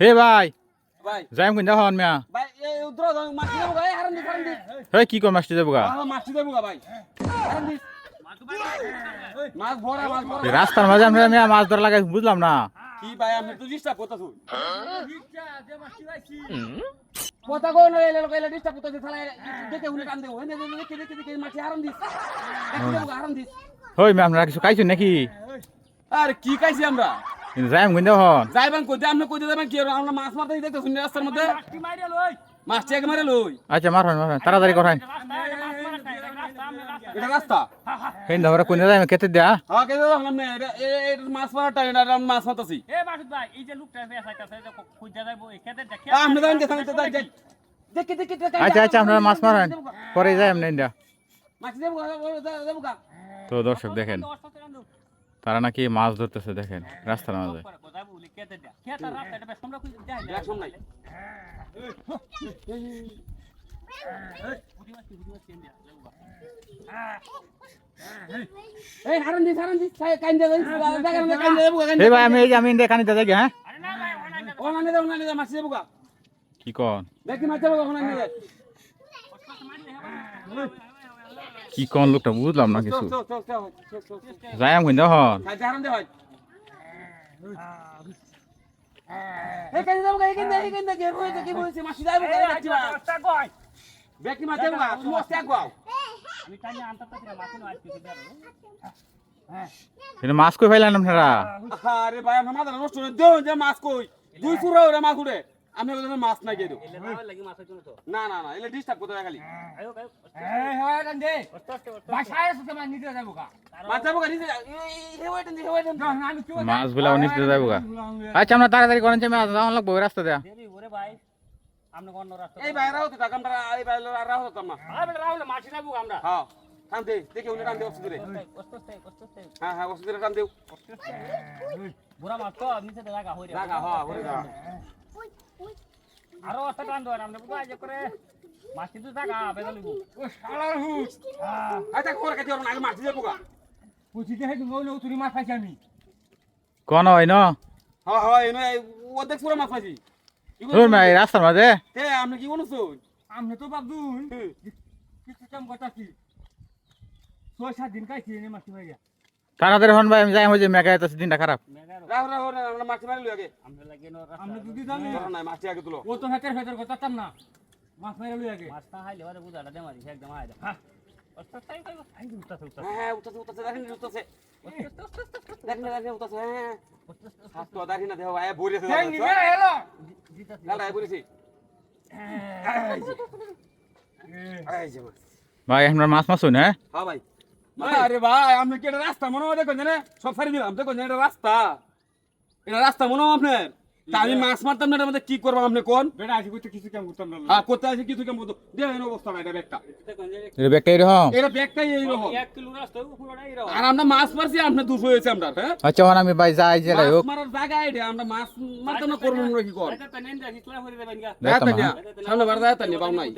হে ভাই ভাই। যাইম কোন হন মিয়া। হে কি কর মাসটি যাব গা? আহ মাছি দেবো ভাই। আরাম দে। মাছ ভরা মাছ ভরা। এই রাস্তার মাঝে আমরা মিয়া মাছ ধরা লাগাই বুঝলাম না। কি ভাই আমি তো ডিস্টার্ব করতেছ। কথা কই না এলে এলে ডিস্টার্ব করতেছ তাহলে দেখে উনি কান দেবো। হেনে দেখে দেখে দেখে মাছি আরাম দিস। দেখে দেবো দিস। হই মিয়া আপনারা কিছু খাইছেন নাকি? আরে কি খাইছি আমরা যাইম হন যাইবান কই আপনি কই যাবেন কি আমরা মাছ মারতে দেখতে শুনি রাস্তার মধ্যে মাছ চেক মারে লই আচ্ছা মারুন মারুন তাড়াতাড়ি করেন এটা রাস্তা হেন ধরে কোন যাইম দেয়া হ্যাঁ আমরা এটা মাছ মারাটা এটা আমরা মাছ মারতাছি এ ভাই এই যে লোকটা আছে আইতাছে যে খুঁজা যাইবো এই খেতে দেখে আপনি দেখে দেখে দেখে আচ্ছা আচ্ছা আপনারা মাছ মারেন পরে যাইম না ইন্ডিয়া মাছ দেবো দেবো তো দর্শক দেখেন তারা নাকি মাছ ধরতেছে দেখেন রাস্তার মাঝে। হ্যাঁ? কি কন? দেখি মাছ কি কন লোকটা বুঝলাম না কিছু? যাইম কোন হন মাছ কই পাইলেন আপনারা? আরে ভাই আমার মাছ কই। দুই ফুরা মাছ উড়ে। আমি ওখানে মাছ না লাগি মাছ হইতো তো। না না না এলে ডিস্টার্ব করতে খালি এই হয় বাসায় মানে নিতে যাব কা মাছ যাব হে দি হে না না, আমি কি মাছগুলা নিতে যাব গা। আচ্ছা আমরা তাড়াতাড়ি করেন যে মাছ লাগবো রাস্তা দেয়া। ওরে ভাই আমরা অন্য রাস্তা এই বাইরে হতে থাক আমরা এই বাইরে রাহ হতাম না আরে মাছ যাইবো আমরা। হ্যাঁ। কান দে দেখে উনি কান দে হ্যাঁ হ্যাঁ ওষুধ রে কান দে। বুড়া মাছ তো নিচে জায়গা হইরে। জাগা হ্যাঁ আরও টান ধর আমরা বুঝা যে করে মাছ তো বেদা ও শালার হুস আচ্ছা খবর কাছে ওর আগে মাছ যাব গা। হে তুমি ওই তুই মাছ খাইছি আমি। কোন হয় ন? হ্যাঁ হ্যাঁ এনে অর্ধেক পুরো মাছ ধরুন না এই রাস্তার মাঝে। তে আপনি কি বলছো? আমি তো ভাবদুন কিছু কাম করতাছি? ছয় সাত দিন তাড়াতাড়ি হন ভাই আমি যাই হয়ে মেঘা যাইতেছে দিনটা খারাপ। রাহ রাহ আমরা মাছ মারি লই আগে। আমরা লাগে নো আমরা যদি জানি। ধরো নাই মাছ আগে তুলো। ও তো হাতের ভেতর করতাম না। মাছ মারিয়া লই আগে। মাছ হাইলে ওরে বুঝাটা দে মারি একদম আইদা হ্যাঁ। আস্তে আস্তে আই আই উঠতা উঠতা হ্যাঁ হ্যাঁ দেখেন দেখেন দেখেন উঠতেছে হ্যাঁ হাত তো দেখি না দেহ ভাই মেরে বইরেছে আমরা মাছ মাছ হই না হ্যাঁ? হ্যাঁ ভাই। আরে ভাই আপনি কি এটা রাস্তা মনে হয় দেখুন জানে সব সারি দিলাম। দেখুন এটা রাস্তা। এটা রাস্তা মনে হয় আপনার? আমি মাছ মারতাম না কি করব আপনি কোন? বেটা আজকে করতে কিছু কাম করতাম না হ্যাঁ করতে আছে কিছু কেমন দেখেন অবস্থা না এটা ব্যাগটা। এটা ব্যাগটা এরকম এটা ব্যাগটাই এইরকম। এক কিলো রাস্তা পুরোটা আর আমরা মাছ মারছি আপনার দুশো হয়েছে আমরা হ্যাঁ? আচ্ছা হন আমি ভাই যাই যে মাছ হোক। মারার জায়গা এটা আমরা মাছ মারতাম না করব না কি কর? এটা তো নেন যা হিটলা হইরে দেবেন গা দেখতাম দেখাতাম না না সামনে বার দেখাতাম না পাও নাই।